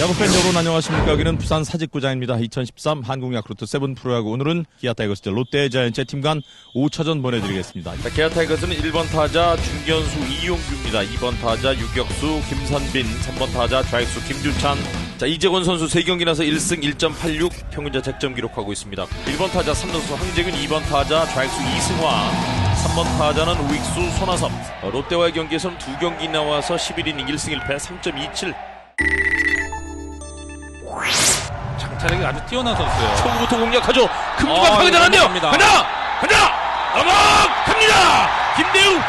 야구팬 여러분 안녕하십니까 여기는 부산 사직구장입니다 2013 한국야쿠르트 세븐 프로야구 오늘은 기아 타이거스 대 롯데 자이언츠의 팀간 5차전 보내드리겠습니다 자, 기아 타이거스는 1번 타자 중견수 이용규입니다. 2번 타자 유격수 김선빈, 3번 타자 좌익수 김주찬. 자, 이재권 선수 3경기 나서 1승 1.86 평균 자책점 기록하고 있습니다. 1번 타자 3루수 황재균, 2번 타자 좌익수 이승화, 3번 타자는 우익수 손아섭. 어, 롯데와의 경기에서는 두 경기 나와서 11이닝 1승 1패 3.27. 장타력이 아주 뛰어난 선수예요. 초구부터 공략하죠. 금주가 아, 파괴전한데요. 넘어갑니다. 간다! 간다! 넘어갑니다! 김대우!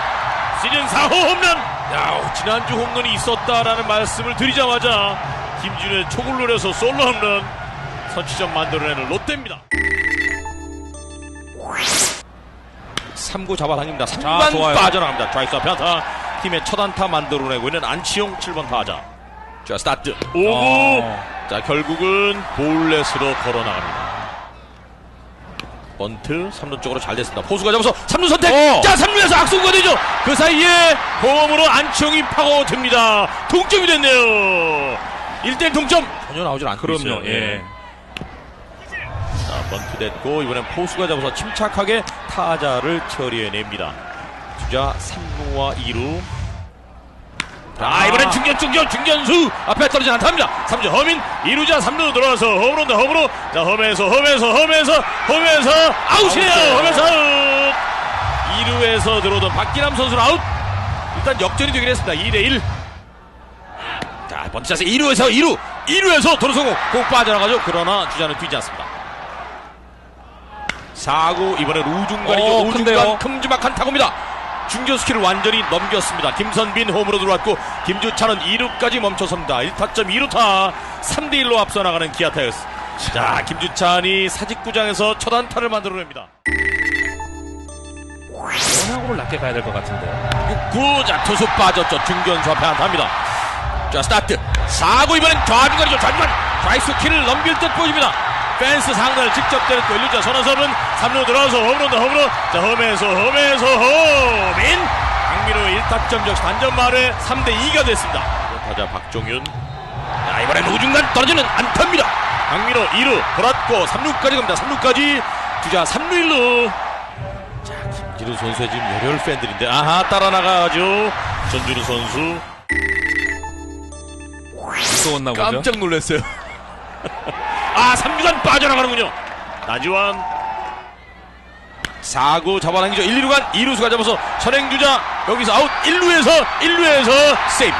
시즌 4호 홈런! 야, 지난주 홈런이 있었다라는 말씀을 드리자마자 김준의 초구를 노려서 솔로 홈런 선취점 만들어내는 롯데입니다. 3구 잡아당깁니다. 3번 좋아요. 빠져나갑니다. 좌익수 앞에 안타. 팀의 첫 안타 만들어내고 있는 안치용 7번 타자. 자, 스타트. 5구. 어. 자 결국은 볼넷으로 걸어나갑니다. 번트 3루 쪽으로 잘 됐습니다. 포수가 잡아서 3루 선택. 어. 자 3루에서 악수가 되죠. 그 사이에 홈으로 안치홍이 파고듭니다. 동점이 됐네요. 1대 동점. 전혀 나오질 않고 그럼요. 있어요. 예. 자 번트 됐고 이번엔 포수가 잡아서 침착하게 타자를 처리해냅니다. 주자 3루와 2루. 아, 이번엔 중견, 중견, 중견수! 앞에 떨어지지 않답니다. 3주 허민, 2루자 3루로 들어와서 홈으로 온다, 홈으로. 자, 홈에서, 홈에서, 홈에서, 홈에서, 아웃이에요! 홈에서 아웃! 2루에서 들어오던 박기남 선수는 아웃! 일단 역전이 되긴 했습니다. 2대1. 자, 번째 자세 2루에서 2루! 2루에서 도로 성공! 공 빠져나가죠. 그러나 주자는 뛰지 않습니다. 4구, 이번엔 우중간이죠. 어, 우중간? 큼지막한 타구입니다. 중견수키를 완전히 넘겼습니다. 김선빈 홈으로 들어왔고 김주찬은 2루까지 멈춰섭니다. 1타점 2루타 3대1로 앞서 나가는 기아 타이거스. 자, 김주찬이 사직구장에서 첫 안타를 만들어냅니다. 원하고를 낮게 가야 될 것 같은데. 6구, 자, 투수 빠졌죠. 중견수 앞에 안타입니다. 자, 스타트. 4구 이번엔 좌중간이죠. 좌중간. 좌익수 키를 넘길 듯 보입니다. 펜스 상단을 직접 때렸고 1루자 손아섭은 3루 들어와서 홈으로 온다 홈으로. 자 홈에서 홈에서 홈인 강민호 1타점 역시 단전 말에 3대2가 됐습니다. 타자 박종윤. 자 이번엔 우중간 떨어지는 안타입니다. 강민호 2루 돌았고 3루까지 갑니다. 3루까지 주자 3루 1루. 자 김진우 선수의 지금 열혈 팬들인데. 아하 따라 나가죠. 전준우 선수. 무서웠나 보죠. 깜짝 놀랐어요. 아, 3루간 빠져나가는군요. 나지완. 4구 잡아당기죠. 1, 2루간 2루수가 잡아서 선행주자 여기서 아웃 1루에서 1루에서 세이브.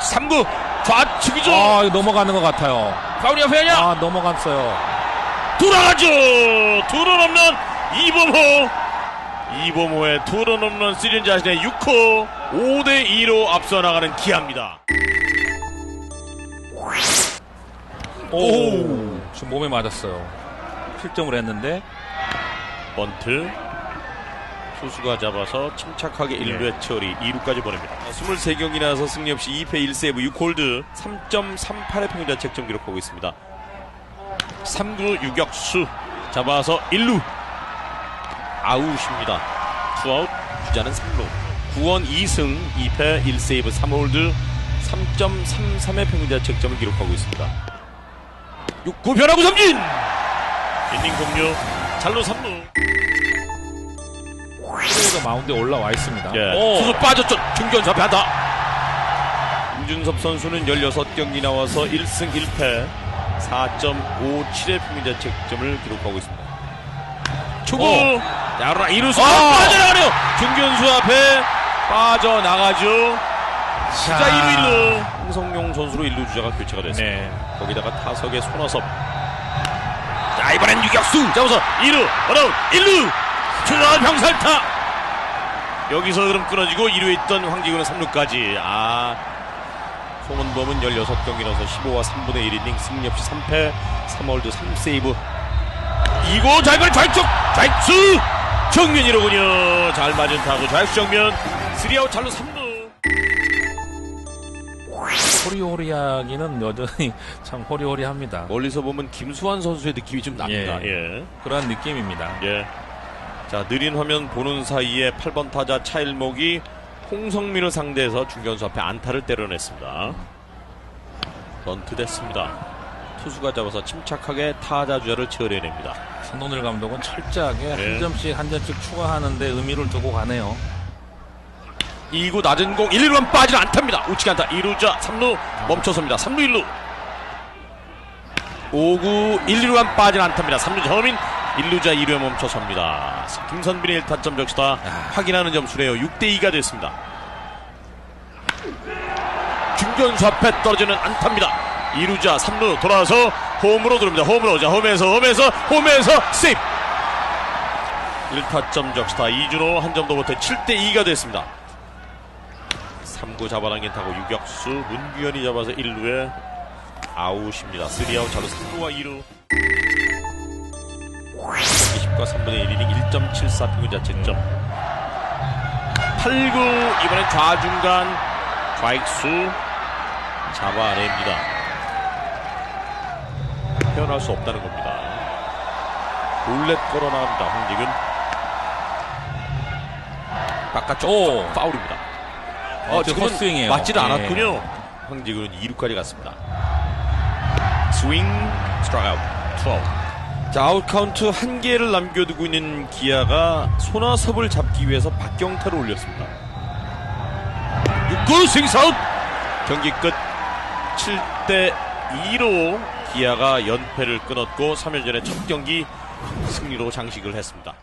3구 좌측이죠. 아, 이거 넘어가는 것 같아요. 파울이 앞에 아니야. 아, 넘어갔어요. 돌아가죠. 투런 없는 이범호. 이범호의 투런 없는 시즌 자신의 6호 5대 2로 앞서 나가는 기아입니다. 오, 지금 몸에 맞았어요. 실점을 했는데. 번트 투수가 잡아서 침착하게 1루에 처리 2루까지 보냅니다. 23경기 나서 승리 없이 2패 1세이브 6홀드 3.38의 평균 자책점 기록하고 있습니다. 3구 유격수 잡아서 1루. 아웃입니다. 투아웃 주자는 3루. 9원 2승 2패 1세이브 3홀드 3.33의 평균 자책점을 기록하고 있습니다 6구 변화구 삼진 인닝 공유 잘로 3루 프레이가 마운드에 올라와 있습니다. 예. 오. 투수 빠졌죠. 중견수 앞에 한다. 유준섭 선수는 16경기 나와서 1승 1패 4.57의 평균 자책점을 기록하고 있습니다. 초구. 오. 야, 그러나 이루수 아. 빠져나가네요. 중견수 앞에 빠져나가죠. 자, 1루 1루. 홍성용 선수로 1루 주자가 교체가 됐습니다. 네. 거기다가 타석의 손아섭. 자, 이번엔 유격수. 잡아서 2루, 어라운 1루. 중앙 병살타. 여기서 흐름 끊어지고 2루에 있던 황기근은 3루까지. 아. 송은범은 16경기 나서 15와 3분의 1이닝 승리 없이 3패 3홀드 3세이브 2고 잘발 좌측 좌익수 정면이로군요 잘 맞은 타구 좌익수 정면 3아웃 잘로 3루 호리호리하기는 여전히 참 호리호리합니다. 멀리서 보면 김수환 선수의 느낌이 좀 납니다. 예. 그런 느낌입니다. 예. 자, 느린 화면 보는 사이에 8번 타자 차일목이 홍성민을 상대해서 중견수 앞에 안타를 때려냈습니다. 번트 됐습니다. 투수가 잡아서 침착하게 타자 주자를 처리해냅니다. 손동일 감독은 철저하게 네. 한 점씩 한 점씩 추가하는데 의미를 두고 가네요. 2구 낮은 공 1, 2루간 빠지는 안타입니다. 우측 안타 2루자 3루 멈춰섭니다. 3루 1루 5구 1, 2루간 빠지는 안타입니다. 3루 저민 1루자 2루에 멈춰섭니다. 김선빈의 1타점 역시다 확인하는 점수래요. 6대2가 됐습니다. 중견수 앞에 떨어지는 안타입니다. 2루자 3루 돌아와서 홈으로 들어옵니다. 홈으로 자 홈에서 홈에서 홈에서 세이프 1타점 적시타 이준호 한 점도 못해 7대2가 됐습니다. 3구 잡아당긴 타고 유격수 문규현이 잡아서 1루에 아웃입니다. 3아웃 자로 3루와 2루 20과 3분의 1이닝 1.74 평균 자책점 8구 이번엔 좌중간 좌익수 잡아냅니다. 표현할 수 없다는 겁니다. 볼넷 걸어 나갑니다. 황재균 바깥쪽 오. 파울입니다. 어, 지금은 헛스윙이에요. 맞지는 예. 않았군요. 황재균은 2루까지 갔습니다. 스윙, 스트라이크 아웃, 투아웃. 자, 아웃 카운트 한 개를 남겨두고 있는 기아가 손아섭을 잡기 위해서 박경태를 올렸습니다. 6구 스윙 사웃! 경기 끝 7대 2로 기아가 연패를 끊었고 3일 전에 첫 경기 승리로 장식을 했습니다.